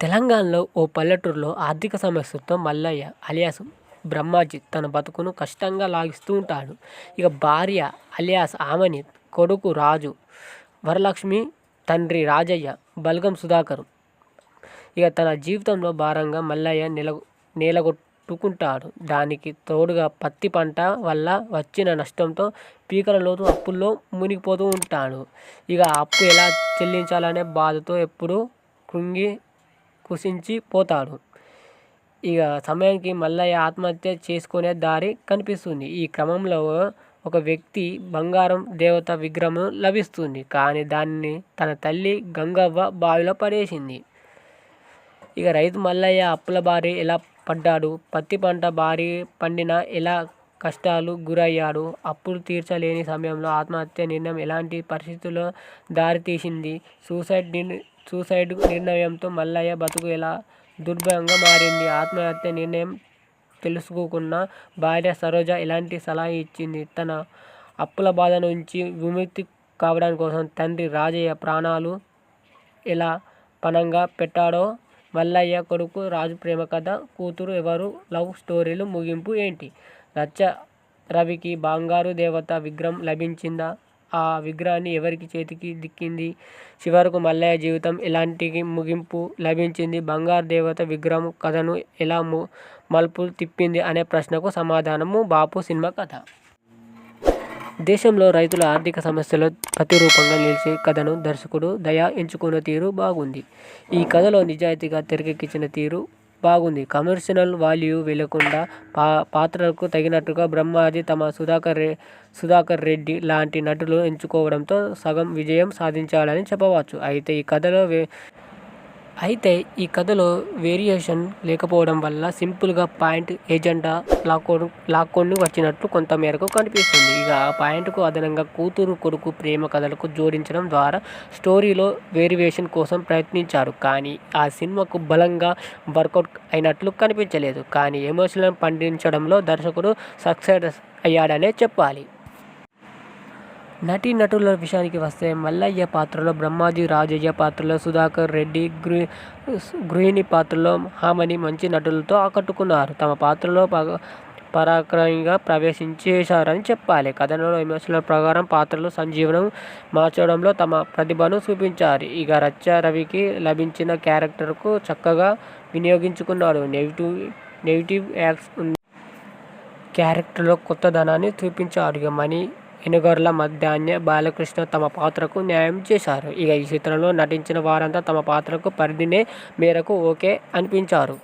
తెలంగాణలో ఓ పల్లెటూరులో ఆర్థిక సమస్యలతో మల్లయ్య అలియాస్ బ్రహ్మాజీ తన బతుకును కష్టంగా లాగిస్తూ ఉంటాడు. ఇక భార్య అలియాస్ ఆమెని కొడుకు రాజు వరలక్ష్మి తండ్రి రాజయ్య బల్గం సుధాకర్ ఇక తన జీవితంలో భారంగా మల్లయ్య నెల నేలగొట్టుకుంటాడు. దానికి తోడుగా పత్తి పంట వల్ల వచ్చిన నష్టంతో పీకలలోతు అప్పుల్లో మునిగిపోతూ ఉంటాడు. ఇక అప్పు ఎలా చెల్లించాలనే బాధతో ఎప్పుడూ కృంగి కుసించి పోతాడు. ఇక సమయానికి మల్లయ్య ఆత్మహత్య చేసుకునే దారి కనిపిస్తుంది. ఈ క్రమంలో ఒక వ్యక్తి బంగారం దేవత విగ్రహం లభిస్తుంది. కానీ దాన్ని తన తల్లి గంగవ్వ బావిలో పడేసింది. ఇక రైతు మల్లయ్య అప్పుల బారి ఎలా పడ్డాడు? పత్తి పంట భారీ పండిన ఎలా కష్టాలు గురయ్యాడు? అప్పులు తీర్చలేని సమయంలో ఆత్మహత్య నిర్ణయం ఎలాంటి పరిస్థితుల్లో దారితీసింది? సూసైడ్ నిర్ సూసైడ్ నిర్ణయంతో మల్లయ్య బతుకు ఎలా దుర్భరంగా మారింది? ఆత్మహత్య నిర్ణయం తెలుసుకోకున్న భార్య సరోజ ఎలాంటి సలహా ఇచ్చింది? తన అప్పుల బాధ నుంచి విముక్తి కావడానికి కోసం తండ్రి రాజయ్య ప్రాణాలు ఎలా పణంగా పెట్టాడో మల్లయ్య కొడుకు రాజు ప్రేమ కథ కూతురు ఎవరు లవ్ స్టోరీలు ముగింపు ఏంటి? రచ్చ రవికి బంగారు దేవత విగ్రహం లభించిందా? ఆ విగ్రహాన్ని ఎవరికి చేతికి దిక్కింది? చివరకు మల్లయ్య జీవితం ఎలాంటి ముగింపు లభించింది? బంగారు దేవత విగ్రహం కథను ఎలా మలుపు తిప్పింది అనే ప్రశ్నకు సమాధానము బాపు సినిమా కథ. దేశంలో రైతుల ఆర్థిక సమస్యలు ప్రతిరూపంగా నిలిచే కథను దర్శకుడు దయా ఎంచుకున్న తీరు బాగుంది. ఈ కథలో నిజాయితీగా తెరకెక్కించిన తీరు బాగుంది. కమర్షియల్ వాల్యూ వెళ్ళకుండా పా పాత్రలకు తగినట్టుగా బ్రహ్మాజీ తమ సుధాకర్ రె సుధాకర్ రెడ్డి లాంటి నటులు ఎంచుకోవడంతో సగం విజయం సాధించాడని చెప్పవచ్చు. అయితే ఈ కథలో వే అయితే ఈ కథలో వేరియేషన్ లేకపోవడం వల్ల సింపుల్గా పాయింట్ ఏజెండా లాక్కొని లాక్కొని వచ్చినట్లు కొంత మేరకు కనిపిస్తుంది. ఇక ఆ పాయింట్కు అదనంగా కూతురు కొడుకు ప్రేమ కథలకు జోడించడం ద్వారా స్టోరీలో వేరియేషన్ కోసం ప్రయత్నించారు. కానీ ఆ సినిమాకు బలంగా వర్కౌట్ అయినట్లు కనిపించలేదు. కానీ ఎమోషనల్ పండించడంలో దర్శకుడు సక్సెస్ అయ్యాడనే చెప్పాలి. నటీ నటుల విషయానికి వస్తే మల్లయ్య పాత్రలో బ్రహ్మాజీ రాజయ్య పాత్రలో సుధాకర్ రెడ్డి గృ గృహిణి పాత్రలో హామని మంచి నటులతో ఆకట్టుకున్నారు. తమ పాత్రలో పరాక్రమంగా ప్రవేశించేశారని చెప్పాలి. కథనంలో విమర్శల ప్రకారం పాత్రలు సంజీవనం మార్చడంలో తమ ప్రతిభను చూపించారు. ఇక రచ్చ రవికి లభించిన క్యారెక్టర్కు చక్కగా వినియోగించుకున్నాడు. నెగిటివ్ నెగిటివ్ యాక్స్ క్యారెక్టర్లో కొత్తదనాన్ని చూపించారు. ఇక మనీ ఎనుగోర్ల మధ్యాహ్న బాలకృష్ణ తమ పాత్రకు న్యాయం చేశారు. ఇక ఈ చిత్రంలో నటించిన వారంతా తమ పాత్రకు పరిధినే మేరకు ఓకే అనిపించారు.